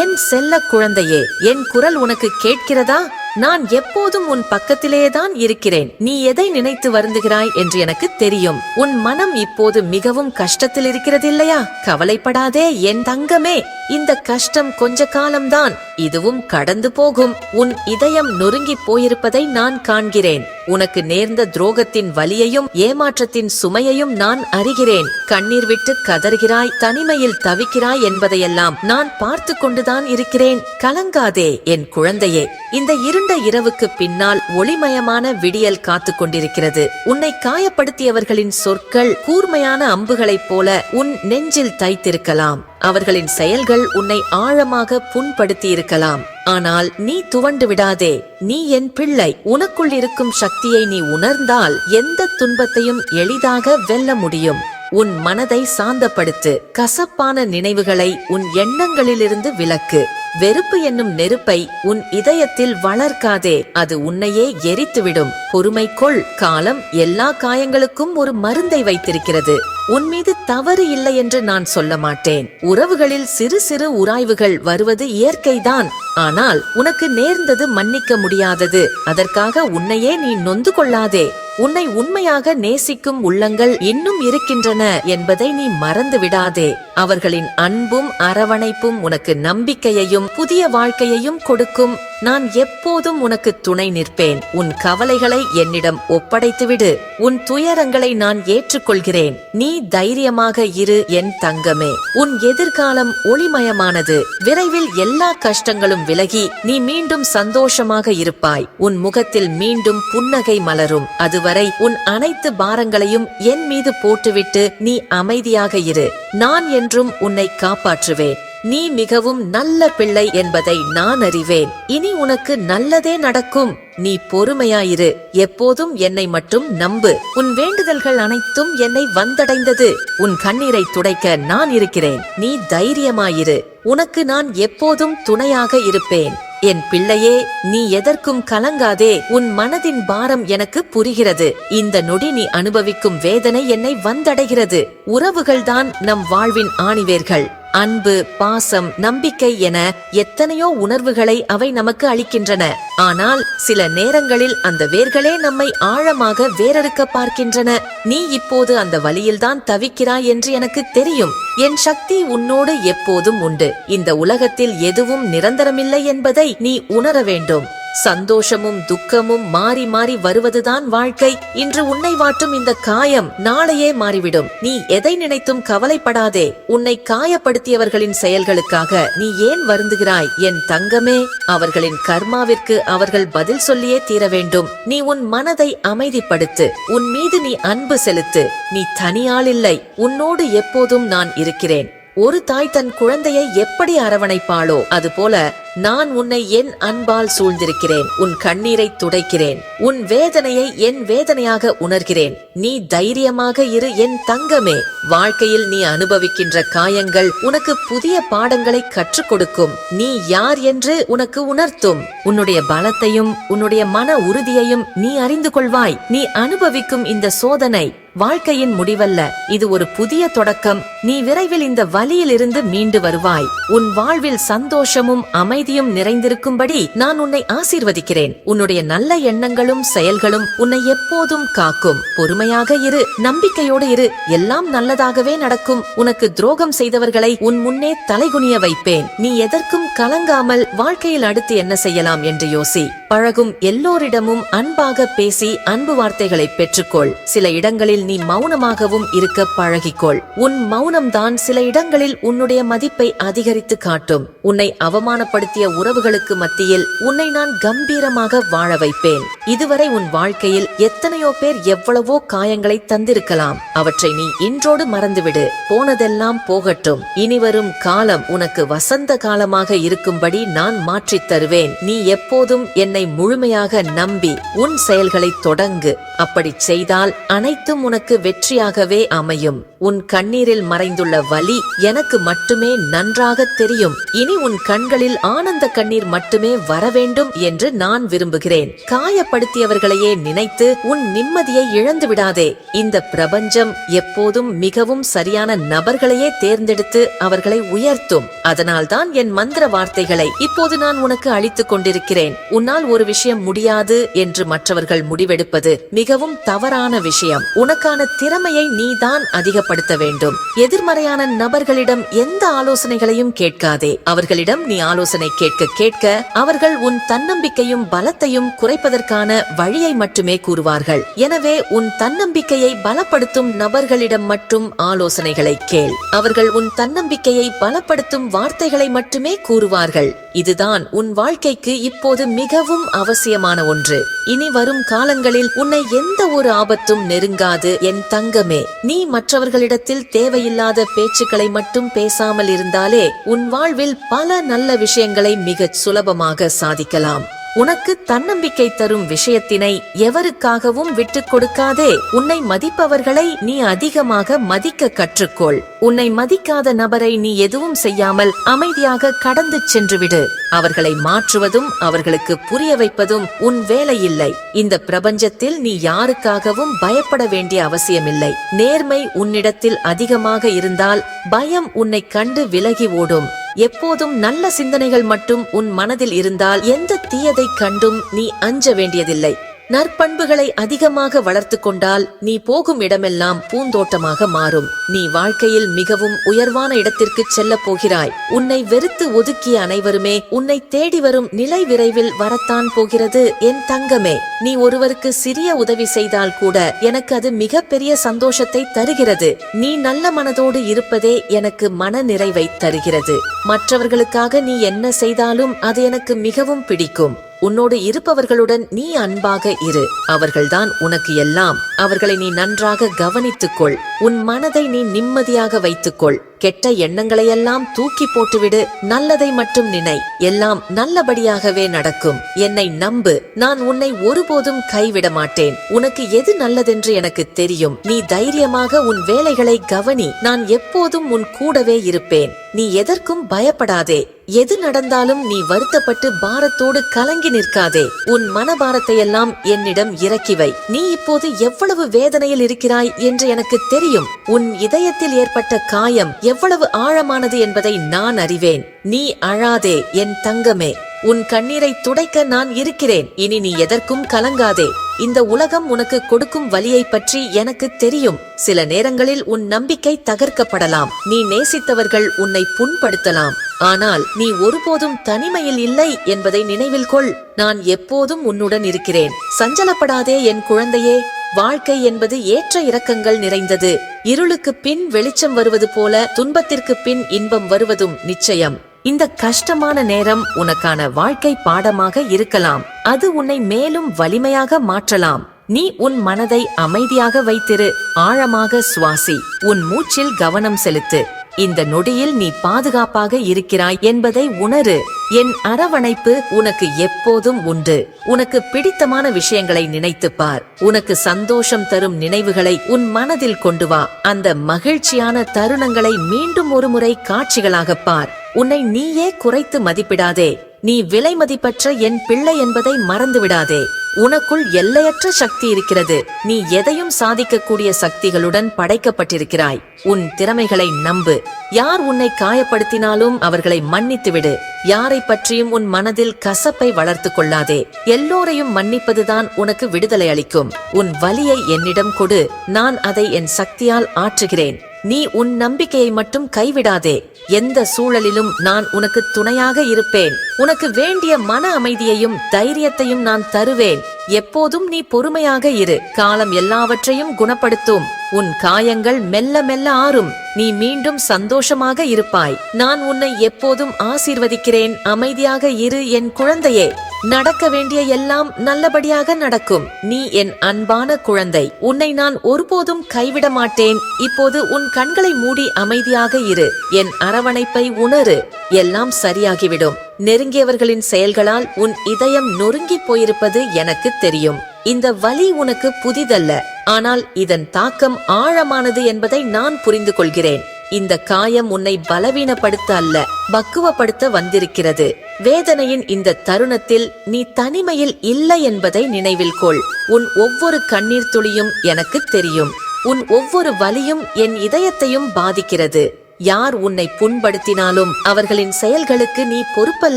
என் செல்ல குழந்தையே என் குரல் உனக்கு கேட்கிறதா? நான் எப்போதும் உன் பக்கத்திலேதான் இருக்கிறேன். நீ எதை நினைத்து வருந்துகிறாய் என்று எனக்கு தெரியும். உன் மனம் இப்போது மிகவும் கஷ்டத்தில் இருக்கிறது இல்லையா கவலைப்படாதே என் தங்கமே. இந்த கஷ்டம் கொஞ்ச காலம்தான். இதுவும் கடந்து போகும். உன் இதயம் நொறுங்கி போயிருப்பதை நான் காண்கிறேன். உனக்கு நேர்ந்த துரோகத்தின் வலியையும் ஏமாற்றத்தின் சுமையையும் நான் அறிகிறேன். கண்ணீர் விட்டு கதறுகிறாய் தனிமையில் தவிக்கிறாய் என்பதையெல்லாம் நான் பார்த்து கொண்டுதான் இருக்கிறேன். கலங்காதே என் குழந்தையே. இந்த இருண்ட இரவுக்கு பின்னால் ஒளிமயமான விடியல் காத்துக் கொண்டிருக்கிறது. உன்னை காயப்படுத்தியவர்களின் சொற்கள் கூர்மையான அம்புகளைப் போல உன் நெஞ்சில் தைத்திருக்கலாம். அவர்களின் செயல்கள் உன்னை ஆழமாக புண்படுத்தியிருக்கலாம். ஆனால் நீ துவண்டு விடாதே. நீ என் பிள்ளை. உனக்குள் இருக்கும் சக்தியை நீ உணர்ந்தால் எந்த துன்பத்தையும் எளிதாக வெல்ல முடியும். உன் மனதை சாந்தப்படுத்து. கசப்பான நினைவுகளை உன் எண்ணங்களிலிருந்து விலக்கு. வெறுப்பு என்னும் நெருப்பை உன் இதயத்தில் வளர்க்காதே. அது உன்னையே எரித்துவிடும். பொறுமை கொள். காலம் எல்லா காயங்களுக்கும் ஒரு மருந்தை வைத்திருக்கிறது. உன் மீது தவறு இல்லை என்று நான் சொல்ல மாட்டேன். உறவுகளில் சிறு சிறு உராய்வுகள் வருவது இயற்கைதான். ஆனால் உனக்கு நேர்ந்தது மன்னிக்க முடியாதது. அதற்காக உன்னையே நீ நொந்து கொள்ளாதே. உன்னை உண்மையாக நேசிக்கும் உள்ளங்கள் இன்னும் இருக்கின்றன என்பதை நீ மறந்து விடாதே அவர்களின் அன்பும் அரவணைப்பும் உனக்கு நம்பிக்கையையும் புதிய வாழ்க்கையையும் கொடுக்கும். நான் எப்போதும் உனக்கு துணை நிற்பேன். உன் கவலைகளை என்னிடம் ஒப்படைத்துவிடு. உன் துயரங்களை நான் ஏற்றுக்கொள்கிறேன். நீ தைரியமாக இரு என் தங்கமே. உன் எதிர்காலம் ஒளிமயமானது. விரைவில் எல்லா கஷ்டங்களும் விலகி நீ மீண்டும் சந்தோஷமாக இருப்பாய். உன் முகத்தில் மீண்டும் புன்னகை மலரும். அது வரை உன் அனைத்து பாரங்களையும் என் மீது போட்டுவிட்டு நீ அமைதியாக இரு. நான் என்றும் உன்னை காப்பாற்றுவேன். நீ மிகவும் நல்ல பிள்ளை என்பதை நான் அறிவேன். இனி உனக்கு நல்லதே நடக்கும். நீ பொறுமையாயிரு. எப்போதும் என்னை மட்டும் நம்பு. உன் வேண்டுதல்கள் அனைத்தும் என்னை வந்தடைந்தது. உன் கண்ணீரை துடைக்க நான் இருக்கிறேன். நீ தைரியமாயிரு. உனக்கு நான் எப்போதும் துணையாக இருப்பேன். என் பிள்ளையே நீ எதற்கும் கலங்காதே. உன் மனதின் பாரம் எனக்கு புரிகிறது. இந்த நொடி நீ அனுபவிக்கும் வேதனை என்னை வந்தடைகிறது. உறவுகள்தான் நம் வாழ்வின் ஆணிவேர்கள். அன்பு பாசம் நம்பிக்கை என எத்தனையோ உணர்வுகளை அவை நமக்கு அளிக்கின்றன. ஆனால் சில நேரங்களில் அந்த வேர்களே நம்மை ஆழமாக வேரறுக்க பார்க்கின்றன. நீ இப்போது அந்த வழியில்தான் தவிக்கிறாய் என்று எனக்கு தெரியும். என் சக்தி உன்னோடு எப்போதும் உண்டு. இந்த உலகத்தில் எதுவும் நிரந்தரமில்லை என்பதை நீ உணர வேண்டும் சந்தோஷமும் துக்கமும் மாறி மாறி வருவதுதான் வாழ்க்கை. இன்று உன்னை வாட்டும் இந்த காயம் நாளையே மாறிவிடும். நீ எதை நினைத்தும் கவலைப்படாதே. உன்னை காயப்படுத்தியவர்களின் செயல்களுக்காக நீ ஏன் வருந்துகிறாய்? என் தங்கமே அவர்களின் கர்மாவிற்கு அவர்கள் பதில் சொல்லியே தீர வேண்டும். நீ உன் மனதை அமைதிப்படுத்து. உன் மீது நீ அன்பு செலுத்து. நீ தனியால் இல்லை உன்னோடு எப்போதும் நான் இருக்கிறேன். ஒரு தாய் தன் குழந்தையை எப்படி அரவணைப்பாளோ அதுபோல நான் உன்னை என் அன்பால் சூழ்ந்திருக்கிறேன். உன் கண்ணீரை துடைக்கிறேன். உன் வேதனையை என் வேதனையாக உணர்கிறேன். நீ தைரியமாக இரு என் தங்கமே. வாழ்க்கையில் நீ அனுபவிக்கின்ற காயங்கள் உனக்கு புதிய பாடங்களை கற்றுக் கொடுக்கும் நீ யார் என்று உனக்கு உணர்த்தும். உன்னுடைய பலத்தையும் உன்னுடைய மன உறுதியையும் நீ அறிந்து கொள்வாய். நீ அனுபவிக்கும் இந்த சோதனை வாழ்க்கையின் முடிவல்ல. இது ஒரு புதிய தொடக்கம். நீ விரைவில் இந்த வலியிலிருந்து மீண்டு வருவாய். உன் வாழ்வில் சந்தோஷமும் அமைதியும் நிறைந்திருக்கும்படி நான் உன்னை ஆசீர்வதிக்கிறேன். உன்னுடைய நல்ல எண்ணங்களும் செயல்களும் உன்னை எப்போதும் காக்கும். பொறுமையாக இரு நம்பிக்கையோடு இரு. எல்லாம் நல்லதாகவே நடக்கும். உனக்கு துரோகம் செய்தவர்களை உன் முன்னே தலைகுனிய வைப்பேன். நீ எதற்கும் கலங்காமல் வாழ்க்கையில் அடுத்து என்ன செய்யலாம் என்று யோசி. பழகும் எல்லோரிடமும் அன்பாக பேசி அன்பு வார்த்தைகளை பெற்றுக்கொள். சில இடங்களில் நீ மௌனமாகவும் இருக்க பழகிக்கொள். உன் மௌனம்தான் சில இடங்களில் உன்னுடைய மதிப்பை அதிகரித்து காட்டும். உன்னை அவமானப்படுத்திய உறவுகளுக்கு மத்தியில் உன்னை நான் கம்பீரமாக வாழ வைப்பேன். இதுவரை உன் வாழ்க்கையில் எத்தனையோ பேர் எவ்வளவோ காயங்களை தந்திருக்கலாம். அவற்றை நீ இன்றோடு மறந்துவிடு. போனதெல்லாம் போகட்டும். இனிவரும் காலம் உனக்கு வசந்த காலமாக இருக்கும்படி நான் மாற்றித் தருவேன். நீ எப்போதும் என்னை முழுமையாக நம்பி உன் செயல்களை தொடங்கு. அப்படிச் செய்தால் அனைத்தும் உனக்கு வெற்றியாகவே அமையும். உன் கண்ணீரில் மறைந்துள்ள வலி எனக்கு மட்டுமே நன்றாக தெரியும். இனி உன் கண்களில் ஆனந்த கண்ணீர் மட்டுமே வர வேண்டும் என்று நான் விரும்புகிறேன். காயப்படுத்தியவர்களையே நினைத்து உன் நிம்மதியை இழந்து விடாதே. இந்த பிரபஞ்சம் எப்போதும் மிகவும் சரியான நபர்களையே தேர்ந்தெடுத்து அவர்களை உயர்த்தும். அதனால்தான் என் மந்திர வார்த்தைகளை இப்போது நான் உனக்கு அளித்துக் கொண்டிருக்கிறேன். உன்னால் ஒரு விஷயம் முடியாது என்று மற்றவர்கள் முடிவெடுப்பது மிகவும் தவறான விஷயம். உனக்கான திறமையை நீதான் அதிகப்படுத்த வேண்டும். எதிர்மறையான நபர்களிடம் எந்த ஆலோசனைகளையும் கேட்காதே. அவர்களிடம் நீ ஆலோசனை கேட்க கேட்க அவர்கள் உன் தன்னம்பிக்கையும் பலத்தையும் குறைப்பதற்கான வழியை மட்டுமே கூறுவார்கள். எனவே உன் தன்னம்பிக்கையை பலப்படுத்தும் நபர்களிடம் மட்டும் ஆலோசனைகளை கேள். அவர்கள் உன் தன்னம்பிக்கையை பலப்படுத்தும் வார்த்தைகளை மட்டுமே கூறுவார்கள். இதுதான் உன் வாழ்க்கைக்கு இப்போது மிகவும் அவசியமான ஒன்று. இனி வரும் காலங்களில் உன்னை எந்த ஒரு ஆபத்தும் நெருங்காது. என் தங்கமே நீ மற்றவர்கள் மற்றவர்களிடத்தில் தேவையில்லாத பேச்சுக்களை மட்டும் பேசாமல் இருந்தாலே உன் வாழ்வில் பல நல்ல விஷயங்களை மிகச் சுலபமாக சாதிக்கலாம். உனக்கு தன்னம்பிக்கை தரும் விஷயத்தினை எவருக்காகவும் விட்டுக் கொடுக்காதே. உன்னை மதிப்பவர்களை நீ அதிகமாக மதிக்க கற்றுக்கொள். உன்னை மதிக்காத நபரை நீ எதுவும் செய்யாமல் அமைதியாக கடந்து சென்றுவிடு. அவர்களை மாற்றுவதும் அவர்களுக்கு புரிய வைப்பதும் உன் வேலையில்லை. இந்த பிரபஞ்சத்தில் நீ யாருக்காகவும் பயப்பட வேண்டிய அவசியமில்லை. நேர்மை உன்னிடத்தில் அதிகமாக இருந்தால் பயம் உன்னை கண்டு விலகி ஓடும். எப்போதும் நல்ல சிந்தனைகள் மட்டும் உன் மனதில் இருந்தால் எந்த தீயதை கண்டும் நீ அஞ்ச வேண்டியதில்லை. நற்பண்புகளை அதிகமாக வளர்த்து கொண்டால் நீ போகும் இடமெல்லாம் பூந்தோட்டமாக மாறும். நீ வாழ்க்கையில் மிகவும் உயர்வான இடத்திற்கு செல்ல போகிறாய். உன்னை வெறுத்து ஒதுக்கிய அனைவருமே உன்னை தேடி வரும் நிலை விரைவில் வரத்தான் போகிறது என் தங்கமே. நீ ஒருவருக்கு சிறிய உதவி செய்தால் கூட எனக்கு அது மிகப்பெரிய சந்தோஷத்தை தருகிறது. நீ நல்ல மனதோடு இருப்பதே எனக்கு மன நிறைவை தருகிறது. மற்றவர்களுக்காக நீ என்ன செய்தாலும் அது எனக்கு மிகவும் பிடிக்கும். உன்னோடு இருப்பவர்களுடன் நீ அன்பாக இரு. அவர்கள்தான் உனக்கு எல்லாம். அவர்களை நீ நன்றாக கவனித்துக்கொள். உன் மனதை நீ நிம்மதியாக வைத்துக்கொள். கெட்ட எண்ணங்களையெல்லாம் தூக்கி போட்டுவிடு. நல்லதை மட்டும் நினை. எல்லாம் நல்லபடியாகவே நடக்கும். என்னை நம்பு. நான் உன்னை ஒருபோதும் கைவிட மாட்டேன். உனக்கு எது நல்லதென்று எனக்கு தெரியும். நீ தைரியமாக உன் வேலைகளை கவனி. நான் எப்போதும் உன் கூடவே இருப்பேன். நீ எதற்கும் பயப்படாதே. எது நடந்தாலும் நீ வருத்தப்பட்டு பாரத்தோடு கலங்கி நிற்காதே. உன் மனபாரத்தை எல்லாம் என்னிடம் இறக்கி வை. நீ இப்போது எவ்வளவு வேதனையில் இருக்கிறாய் என்று எனக்கு தெரியும். உன் இதயத்தில் ஏற்பட்ட காயம் எவ்வளவு ஆழமானது என்பதை நான் அறிவேன். நீ அழாதே என் தங்கமே. உன் கண்ணீரை துடைக்க நான் இருக்கிறேன். இனி நீ எதற்கும் கலங்காதே. இந்த உலகம் உனக்கு கொடுக்கும் வழியை பற்றி எனக்கு தெரியும். சில நேரங்களில் உன் நம்பிக்கை தகர்க்கப்படலாம். நீ நேசித்தவர்கள் உன்னை புண்படுத்தலாம். ஆனால் நீ ஒருபோதும் தனிமையில் இல்லை என்பதை நினைவில் கொள். நான் எப்போதும் உன்னுடன் இருக்கிறேன். சஞ்சலப்படாதே என் குழந்தையே. வாழ்க்கை என்பது ஏற்ற இறக்கங்கள் நிறைந்தது. இருளுக்கு பின் வெளிச்சம் வருவது போல துன்பத்திற்கு பின் இன்பம் வருவதும் நிச்சயம். இந்த கஷ்டமான நேரம் உனக்கான வாழ்க்கை பாடமாக இருக்கலாம். அது உன்னை மேலும் வலிமையாக மாற்றலாம். நீ உன் மனதை அமைதியாக வைத்திரு. ஆழமாக சுவாசி. உன் மூச்சில் கவனம் செலுத்து. இந்த நொடியில் நீ பாதுகாப்பாக இருக்கிறாய் என்பதை உணரு. என் அரவணைப்பு உனக்கு எப்போதும் உண்டு. உனக்கு பிடித்தமான விஷயங்களை நினைத்துப் பார். உனக்கு சந்தோஷம் தரும் நினைவுகளை உன் மனதில் கொண்டு வா. அந்த மகிழ்ச்சியான தருணங்களை மீண்டும் ஒருமுறை காட்சிகளாகப் பார். உன்னை நீயே குறைத்து மதிப்பிடாதே. நீ விலை மதிப்பற்ற என் பிள்ளை என்பதை மறந்து விடாதே உனக்குள் எல்லையற்ற சக்தி இருக்கிறது. நீ எதையும் சாதிக்கக்கூடிய சக்திகளுடன் படைக்கப்பட்டிருக்கிறாய். உன் திறமைகளை நம்பு. யார் உன்னை காயப்படுத்தினாலும் அவர்களை மன்னித்துவிடு. யாரை பற்றியும் உன் மனதில் கசப்பை வளர்த்து கொள்ளாதே. எல்லோரையும் மன்னிப்பதுதான் உனக்கு விடுதலை அளிக்கும். உன் வலியை என்னிடம் கொடு. நான் அதை என் சக்தியால் ஆற்றுகிறேன். நீ உன் நம்பிக்கையை மட்டும் கைவிடாதே. எந்த சூழலிலும் நான் உனக்கு துணையாக இருப்பேன். உனக்கு வேண்டிய மன அமைதியையும் தைரியத்தையும் நான் தருவேன். எப்போதும் நீ பொறுமையாக இரு. காலம் எல்லாவற்றையும் குணப்படுத்தும். உன் காயங்கள் மெல்ல மெல்ல ஆறும். நீ மீண்டும் சந்தோஷமாக இருப்பாய். நான் உன்னை எப்போதும் ஆசீர்வதிக்கிறேன். அமைதியாக இரு என் குழந்தையே. நடக்க வேண்டிய எல்லாம் நல்லபடியாக நடக்கும். நீ என் அன்பான குழந்தை. உன்னை நான் ஒருபோதும் கைவிட மாட்டேன். இப்போது உன் கண்களை மூடி அமைதியாக இரு. என் அரவணைப்பை உணரு. எல்லாம் சரியாகிவிடும். நெருங்கியவர்களின் செயல்களால் உன் இதயம் நொறுங்கி போயிருப்பது எனக்கு தெரியும். இந்த வலி உனக்கு புதிதல்ல. ஆனால் இதன் தாக்கம் ஆழமானது என்பதை நான் புரிந்து கொள்கிறேன். இந்த காயம் உன்னை பலவீனப்படுத்த அல்ல பக்குவப்படுத்த வந்திருக்கிறது. வேதனையின் இந்த தருணத்தில் நீ தனிமையில் இல்லை என்பதை நினைவில் கொள். உன் ஒவ்வொரு கண்ணீர் துளியும் எனக்கு தெரியும். உன் ஒவ்வொரு வலியும் என் இதயத்தையும் பாதிக்கிறது. யார் உன்னை புண்படுத்தினாலும் அவர்களின் செயல்களுக்கு நீ பொறுப்பல்ல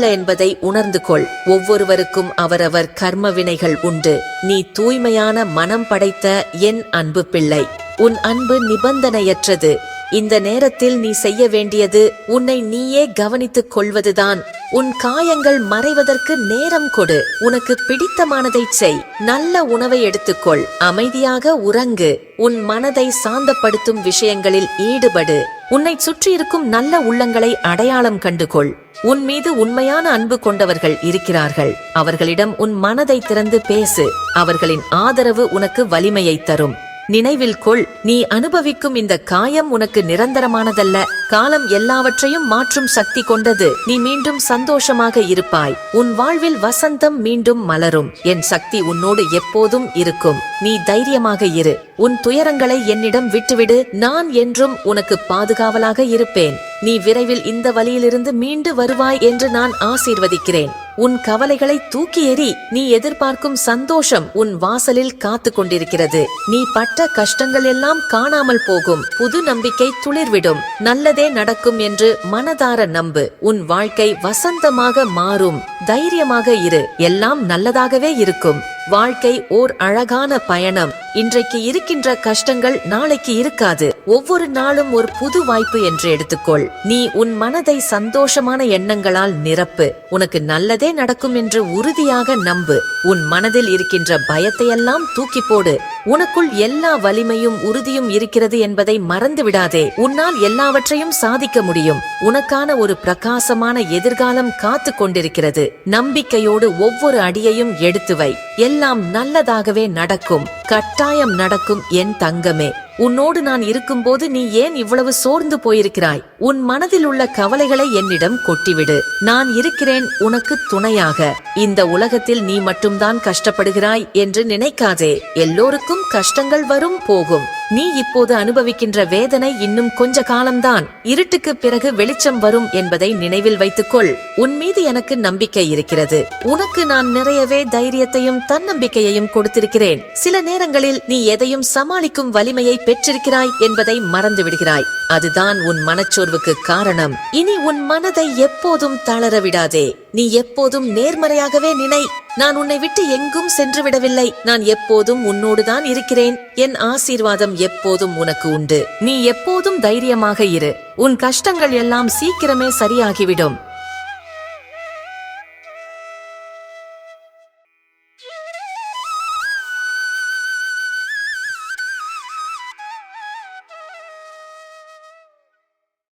என்பதை உணர்ந்து கொள். ஒவ்வொருவருக்கும் அவரவர் கர்ம வினைகள் உண்டு. நீ தூய்மையான மனம் படைத்த என் அன்பு பிள்ளை. உன் அன்பு நிபந்தனையற்றது. இந்த நேரத்தில் நீ செய்ய வேண்டியது உன்னை நீயே கவனித்துக் கொள்வதுதான். உன் காயங்கள் மறைவதற்கு நேரம் கொடு. உனக்கு பிடித்தமானதை செய். நல்ல உணவை எடுத்துக்கொள். அமைதியாக உறங்கு. உன் மனதை சாந்தப்படுத்தும் விஷயங்களில் ஈடுபடு. உன்னை சுற்றியிருக்கும் நல்ல உள்ளங்களை அடையாளம் கண்டுகொள். உன் மீது உண்மையான அன்பு கொண்டவர்கள் இருக்கிறார்கள். அவர்களிடம் உன் மனதை திறந்து பேசு. அவர்களின் ஆதரவு உனக்கு வலிமையை தரும். நினைவில் கொள் நீ அனுபவிக்கும் இந்த காயம் உனக்கு நிரந்தரமானதல்ல. காலம் எல்லாவற்றையும் மாற்றும் சக்தி கொண்டது. நீ மீண்டும் சந்தோஷமாக இருப்பாய். உன் வாழ்வில் வசந்தம் மீண்டும் மலரும். என் சக்தி உன்னோடு எப்போதும் இருக்கும். நீ தைரியமாக இரு. உன் துயரங்களை என்னிடம் விட்டுவிடு. நான் என்றும் உனக்கு பாதுகாவலாக இருப்பேன். நீ விரைவில் இந்த வழியிலிருந்து மீண்டு வருவாய் என்று நான் ஆசீர்வதிக்கிறேன். உன் கவலைகளை தூக்கி எறி நீ எதிர்பார்க்கும் சந்தோஷம் உன் வாசலில் காத்து கொண்டிருக்கிறது நீ பட்ட கஷ்டங்கள் எல்லாம் காணாமல் போகும். புது நம்பிக்கை துளிர்விடும். நல்லதே நடக்கும் என்று மனதார நம்பு. உன் வாழ்க்கை வசந்தமாக மாறும். தைரியமாக இரு. எல்லாம் நல்லதாகவே இருக்கும். வாழ்க்கை ஓர் அழகான பயணம். இன்றைக்கு இருக்கின்ற கஷ்டங்கள் நாளைக்கு இருக்காது. ஒவ்வொரு நாளும் ஒரு புது வாய்ப்பு என்று எடுத்துக்கொள். நீ உன் மனதை சந்தோஷமான எண்ணங்களால் நிரப்பு. உனக்கு நல்லதே நடக்கும் என்று உறுதியாக நம்பு. உன் மனதில் இருக்கின்ற பயத்தையெல்லாம் தூக்கி போடு. உனக்குள் எல்லா வலிமையும் உறுதியும் இருக்கிறது என்பதை மறந்து விடாதே. உன்னால் எல்லாவற்றையும் சாதிக்க முடியும். உனக்கான ஒரு பிரகாசமான எதிர்காலம் காத்து கொண்டிருக்கிறது. நம்பிக்கையோடு ஒவ்வொரு அடியையும் எடுத்து வை. எல்லாம் நல்லதாகவே நடக்கும். கட்டாயம் நடக்கும் என் தங்கமே. உன்னோடு நான் இருக்கும்போது நீ ஏன் இவ்வளவு சோர்ந்து போயிருக்கிறாய்? உன் மனதில் உள்ள கவலைகளை என்னிடம் கொட்டிவிடு. நான் இருக்கிறேன் உனக்கு துணையாக. இந்த உலகத்தில் நீ மட்டும்தான் கஷ்டப்படுகிறாய் என்று நினைக்காதே. எல்லோருக்கும் கஷ்டங்கள் வரும் போகும். நீ இப்போது அனுபவிக்கின்ற வேதனை இன்னும் கொஞ்ச காலம்தான். இருட்டுக்கு பிறகு வெளிச்சம் வரும் என்பதை நினைவில் வைத்துக்கொள். உன் மீது எனக்கு நம்பிக்கை இருக்கிறது. உனக்கு நான் நிறையவே தைரியத்தையும் தன்னம்பிக்கையையும் கொடுத்திருக்கிறேன். சில நேரங்களில் நீ எதையும் சமாளிக்கும் வலிமையை பெற்றிருக்கிறாய் என்பதை மறந்து விடுகிறாய் அதுதான் உன் மனச்சொல் சோர்வுக்கு காரணம் இனி உன் மனதை எப்போதும் தளர விடாதே. நீ எப்போதும் நேர்மறையாகவே நினை. நான் உன்னை விட்டு எங்கும் சென்று விடவில்லை. நான் எப்போதும் உன்னோடுதான் இருக்கிறேன். என் ஆசீர்வாதம் எப்போதும் உனக்கு உண்டு. நீ எப்போதும் தைரியமாக இரு. உன் கஷ்டங்கள் எல்லாம் சீக்கிரமே சரியாகிவிடும்.